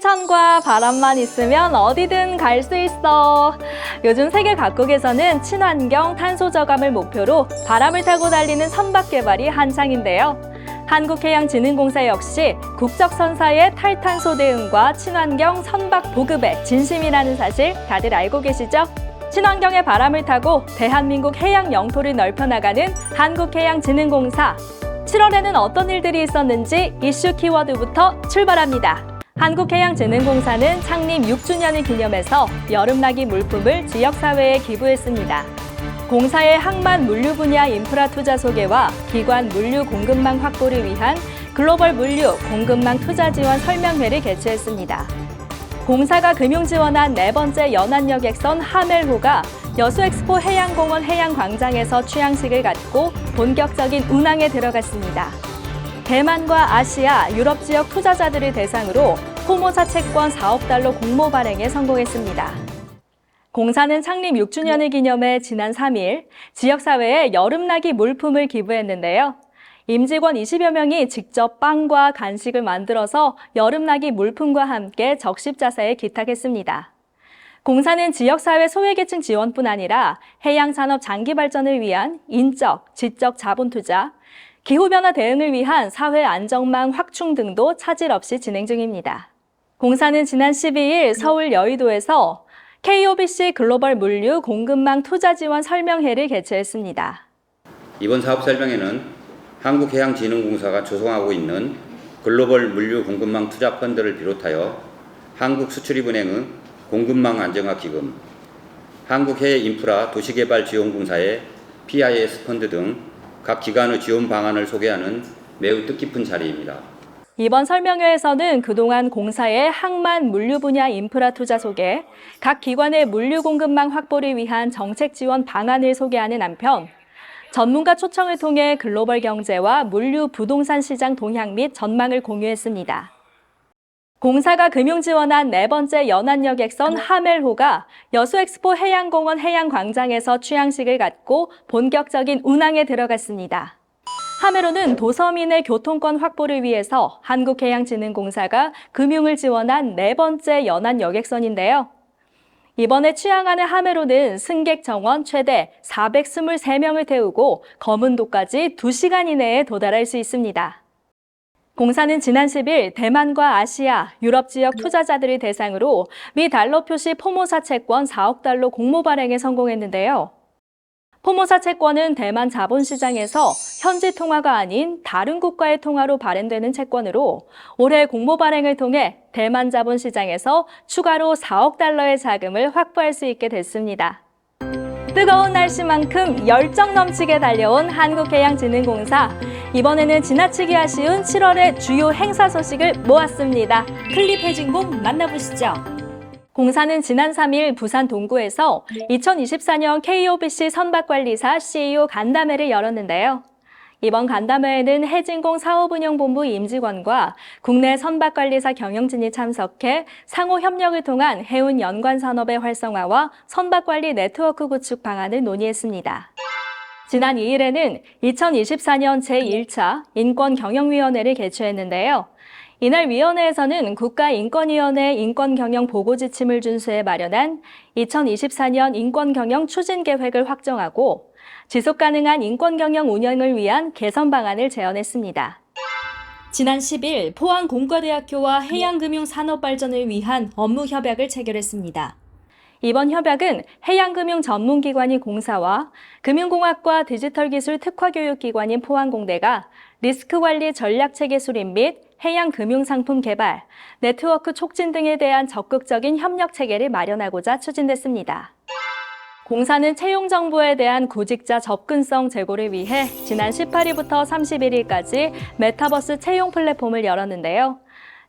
태양과 바람만 있으면 어디든 갈 수 있어. 요즘 세계 각국에서는 친환경 탄소 저감을 목표로 바람을 타고 달리는 선박 개발이 한창인데요. 한국해양진흥공사 역시 국적선사의 탈탄소 대응과 친환경 선박 보급에 진심이라는 사실 다들 알고 계시죠? 친환경의 바람을 타고 대한민국 해양 영토를 넓혀나가는 한국해양진흥공사. 7월에는 어떤 일들이 있었는지 이슈 키워드부터 출발합니다. 한국해양진흥공사는 창립 6주년을 기념해서 여름나기 물품을 지역사회에 기부했습니다. 공사의 항만 물류 분야 인프라 투자 소개와 기관 물류 공급망 확보를 위한 글로벌 물류 공급망 투자 지원 설명회를 개최했습니다. 공사가 금융 지원한 네 번째 연안여객선 하멜호가 여수엑스포 해양공원 해양광장에서 취향식을 갖고 본격적인 운항에 들어갔습니다. 대만과 아시아, 유럽 지역 투자자들을 대상으로 포모사 채권 4억 달러 공모 발행에 성공했습니다. 공사는 창립 6주년을 기념해 지난 3일 지역사회에 여름나기 물품을 기부했는데요. 임직원 20여 명이 직접 빵과 간식을 만들어서 여름나기 물품과 함께 적십자사에 기탁했습니다. 공사는 지역사회 소외계층 지원뿐 아니라 해양산업 장기 발전을 위한 인적, 지적 자본 투자, 기후변화 대응을 위한 사회 안정망 확충 등도 차질 없이 진행 중입니다. 공사는 지난 12일 서울 여의도에서 KOBC 글로벌 물류 공급망 투자 지원 설명회를 개최했습니다. 이번 사업 설명회는 한국해양진흥공사가 조성하고 있는 글로벌 물류 공급망 투자 펀드를 비롯하여 한국수출입은행의 공급망 안정화 기금, 한국해인프라 도시개발지원공사의 PIS 펀드 등 각 기관의 지원 방안을 소개하는 매우 뜻깊은 자리입니다. 이번 설명회에서는 그동안 공사의 항만 물류 분야 인프라 투자 소개, 각 기관의 물류 공급망 확보를 위한 정책 지원 방안을 소개하는 한편, 전문가 초청을 통해 글로벌 경제와 물류 부동산 시장 동향 및 전망을 공유했습니다. 공사가 금융 지원한 네 번째 연안 여객선 하멜호가 여수엑스포 해양공원 해양광장에서 취향식을 갖고 본격적인 운항에 들어갔습니다. 하멜호는 도서민의 교통권 확보를 위해서 한국해양진흥공사가 금융을 지원한 네 번째 연안 여객선인데요. 이번에 취항하는 하멜호는 승객 정원 최대 423명을 태우고 검은도까지 2시간 이내에 도달할 수 있습니다. 공사는 지난 10일 대만과 아시아, 유럽 지역 투자자들을 대상으로 미 달러 표시 포모사 채권 4억 달러 공모 발행에 성공했는데요. 포모사 채권은 대만 자본시장에서 현지 통화가 아닌 다른 국가의 통화로 발행되는 채권으로 올해 공모 발행을 통해 대만 자본시장에서 추가로 4억 달러의 자금을 확보할 수 있게 됐습니다. 뜨거운 날씨만큼 열정 넘치게 달려온 한국해양진흥공사. 이번에는 지나치기 아쉬운 7월의 주요 행사 소식을 모았습니다. 클립 해진공 만나보시죠. 공사는 지난 3일 부산 동구에서 2024년 KOBC 선박관리사 CEO 간담회를 열었는데요. 이번 간담회에는 해진공 사업운영본부 임직원과 국내 선박관리사 경영진이 참석해 상호 협력을 통한 해운 연관 산업의 활성화와 선박관리 네트워크 구축 방안을 논의했습니다. 지난 2일에는 2024년 제1차 인권경영위원회를 개최했는데요. 이날 위원회에서는 국가인권위원회 인권경영 보고지침을 준수해 마련한 2024년 인권경영 추진계획을 확정하고 지속가능한 인권경영 운영을 위한 개선 방안을 제언했습니다. 지난 10일 포항 공과대학교와 해양금융 산업 발전을 위한 업무 협약을 체결했습니다. 이번 협약은 해양금융 전문기관인 공사와 금융공학과 디지털기술 특화교육기관인 포항공대가 리스크 관리 전략체계 수립 및 해양 금융 상품 개발, 네트워크 촉진 등에 대한 적극적인 협력 체계를 마련하고자 추진됐습니다. 공사는 채용 정보에 대한 구직자 접근성 제고를 위해 지난 18일부터 31일까지 메타버스 채용 플랫폼을 열었는데요.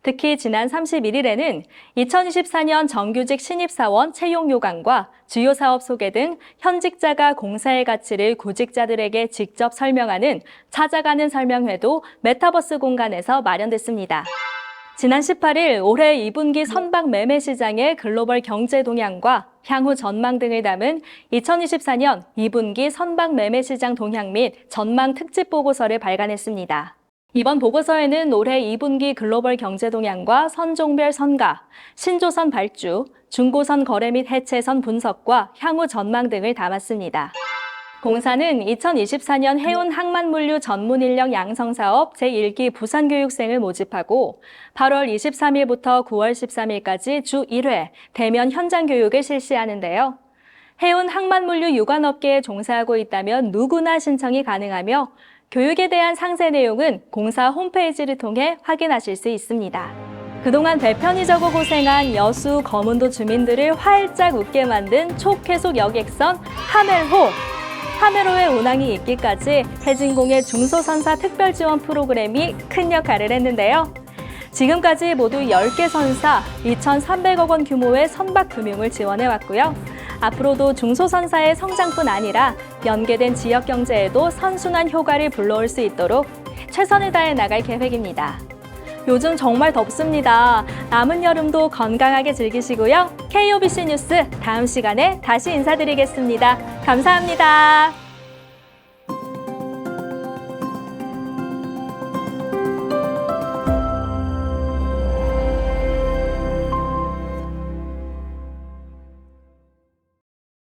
특히 지난 31일에는 2024년 정규직 신입사원 채용 요강과 주요 사업 소개 등 현직자가 공사의 가치를 구직자들에게 직접 설명하는 찾아가는 설명회도 메타버스 공간에서 마련됐습니다. 지난 18일 올해 2분기 선박 매매 시장의 글로벌 경제 동향과 향후 전망 등을 담은 2024년 2분기 선박 매매 시장 동향 및 전망 특집 보고서를 발간했습니다. 이번 보고서에는 올해 2분기 글로벌 경제 동향과 선종별 선가, 신조선 발주, 중고선 거래 및 해체선 분석과 향후 전망 등을 담았습니다. 공사는 2024년 해운 항만물류 전문 인력 양성 사업 제1기 부산 교육생을 모집하고 8월 23일부터 9월 13일까지 주 1회 대면 현장 교육을 실시하는데요. 해운 항만물류 유관업계에 종사하고 있다면 누구나 신청이 가능하며 교육에 대한 상세 내용은 공사 홈페이지를 통해 확인하실 수 있습니다. 그동안 배편이적고 고생한 여수 거문도 주민들을 활짝 웃게 만든 초쾌속 여객선 하멜호 하메로의 운항이 있기까지 해진공의 중소선사 특별지원 프로그램이 큰 역할을 했는데요. 지금까지 모두 10개 선사 2,300억 원 규모의 선박 금융을 지원해 왔고요. 앞으로도 중소선사의 성장뿐 아니라 연계된 지역 경제에도 선순환 효과를 불러올 수 있도록 최선을 다해 나갈 계획입니다. 요즘 정말 덥습니다. 남은 여름도 건강하게 즐기시고요. KOBC 뉴스 다음 시간에 다시 인사드리겠습니다. 감사합니다.